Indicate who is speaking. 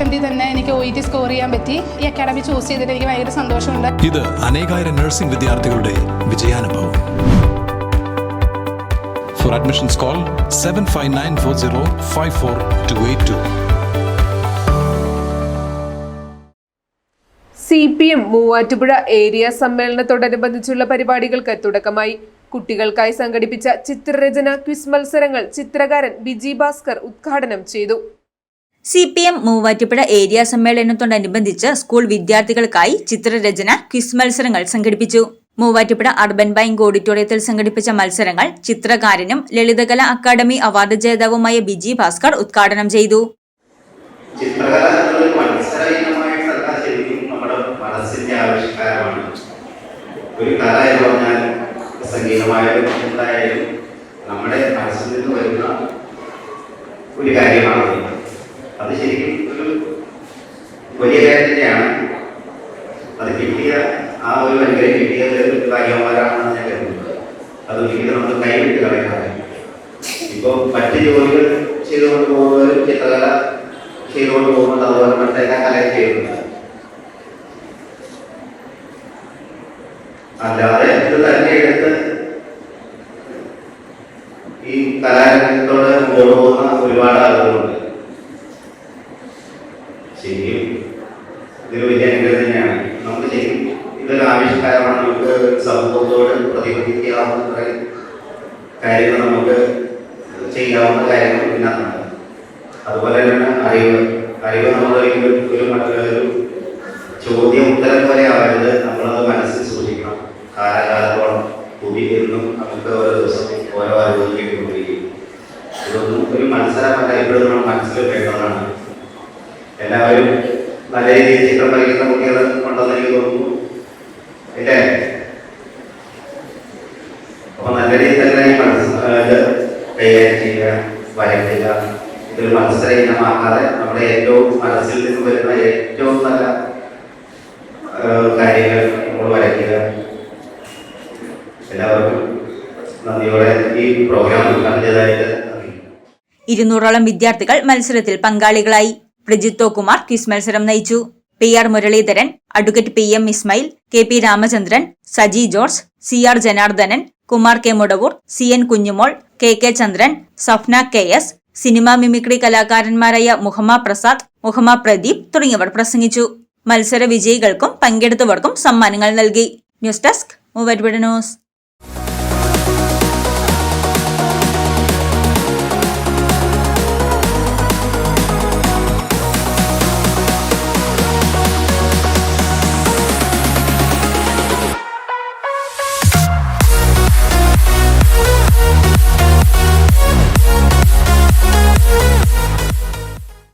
Speaker 1: അറ്റംപ്റ്റിൽ തന്നെ എനിക്ക് O E T score ചെയ്യാൻ പറ്റി. ഈ അക്കാഡമി ചൂസ് ചെയ്തിട്ട് എനിക്ക് ഭയങ്കര സന്തോഷമുണ്ട്.
Speaker 2: ഇത് അനേകായിരം നഴ്സിംഗ് വിദ്യാർത്ഥികളുടെ വിജയാനുഭവം. For admissions call seven five nine four zero five four two eight two
Speaker 3: C P M Muvattupuzha area സമ്മേളനത്തോടനുബന്ധിച്ചുള്ള പരിപാടികൾക്ക് തുടക്കമായി. കുട്ടികൾക്കായി സംഘടിപ്പിച്ച ചിത്രരചന ക്വിസ് മത്സരങ്ങൾ ചിത്രകാരൻ ബിജി ഭാസ്കർ ഉദ്ഘാടനം ചെയ്തു.
Speaker 4: C P M Muvattupuzha area സമ്മേളനത്തോടനുബന്ധിച്ച് school വിദ്യാർത്ഥികൾക്കായി ചിത്രരചന ക്വിസ് മത്സരങ്ങൾ സംഘടിപ്പിച്ചു. മൂവാറ്റുപുഴ അർബൻ ബാങ്ക് ഓഡിറ്റോറിയത്തിൽ സംഘടിപ്പിച്ച മത്സരങ്ങൾ ചിത്രകാരനും ലളിതകല അക്കാദമി അവാർഡ് ജേതാവുമായ ബിജി ഭാസ്കർ ഉദ്ഘാടനം ചെയ്തു.
Speaker 5: ഒരു കല എന്ന് പറഞ്ഞാൽ സംഗീതമായാലും എന്തായാലും നമ്മുടെ മനസ്സിൽ നിന്ന് വരുന്ന ഒരു കാര്യമാണ്. അത്. ശരിക്കും ഒരു വലിയ കാര്യം അത് കിട്ടിയ ആ ഒരു അനുഗ്രഹം കിട്ടിയത് ഭാഗ്യവന്മാരാണെന്ന് ഞാൻ കരുതുന്നത്. അത് ഒരിക്കലും നമ്മൾ കൈവിട്ട് കളയാതെ ഇപ്പോൾ മറ്റ് ജോലികൾ ചെയ്തുകൊണ്ട് പോകുന്നവരും ചിത്രകല ചെയ്തുകൊണ്ട് പോകുന്നത് അതുപോലെ ചെയ്യുന്നുണ്ട് അല്ലാതെ ഇത് തന്നെ എടുത്ത് ഈ കലാരംഗത്തോട് പോകുന്ന ഒരുപാട് ആളുകളുണ്ട് ശരിക്കും ഇതൊരു വലിയ അനുഗ്രഹം തന്നെയാണ്. നമുക്ക് ശരിക്കും ഇതൊരു ആവിഷ്കാരമാണ് നമുക്ക് സമൂഹത്തോട് പ്രതിബന്ധിക്കാവുന്ന കുറേ കാര്യങ്ങൾ നമുക്ക് ചെയ്യാവുന്ന കാര്യങ്ങൾ ഇതിനകത്തുണ്ട്. അതുപോലെ തന്നെ അറിവ്. അറിവ് നമ്മൾ ഒരു ഒരു ചോദ്യം ഉത്തരം പോലെ ആവരുത്. നമ്മളത് മനസ്സിൽ സൂക്ഷിക്കണം. കാലാകാലത്തോളം കൂടി എന്നും നമുക്ക് ഓരോ ദിവസം ഓരോ അറിവുകൾ കേട്ടുകൊണ്ടിരിക്കും. ഇതൊന്നും ഒരു മത്സരമല്ല. നമ്മൾ മനസ്സിൽ വേണ്ടതാണ് എല്ലാവരും നല്ല രീതിയിൽ ചിത്രം വരയ്ക്കുന്ന കുട്ടികൾ ഉണ്ടെന്ന് എനിക്ക് തോന്നുന്നു. ഇല്ലേ അപ്പൊ നല്ല രീതിയിൽ തന്നെ കൈകാര്യം ചെയ്യുക വരയ്ക്കുക ഇതിൽ മത്സര നമ്മുടെ ഏറ്റവും മനസ്സിൽ നിന്ന് വരുന്ന ഏറ്റവും നല്ല കാര്യങ്ങൾ നമ്മൾ വരയ്ക്കുക. എല്ലാവർക്കും നന്ദിയോടെ ഈ പ്രോഗ്രാം കണ്ടതായിട്ട്
Speaker 4: ഇരുന്നൂറോളം വിദ്യാർത്ഥികൾ മത്സരത്തിൽ പങ്കാളികളായി. പ്രജിത്തോ കുമാർ ക്വിസ് മത്സരം നയിച്ചു. P R Muraleedharan advocate P M Ismail K P Ramachandran Saji George C R Janardhanan Kumar K Mudavoor C N Kunjumol K K Chandran Safna K S cinema mimicry കലാകാരന്മാരായ Muhamma Prasad Muhamma Pradeep തുടങ്ങിയവർ പ്രസംഗിച്ചു. മത്സര വിജയികൾക്കും പങ്കെടുത്തവർക്കും സമ്മാനങ്ങൾ നൽകി. News desk മൂവറ്റ്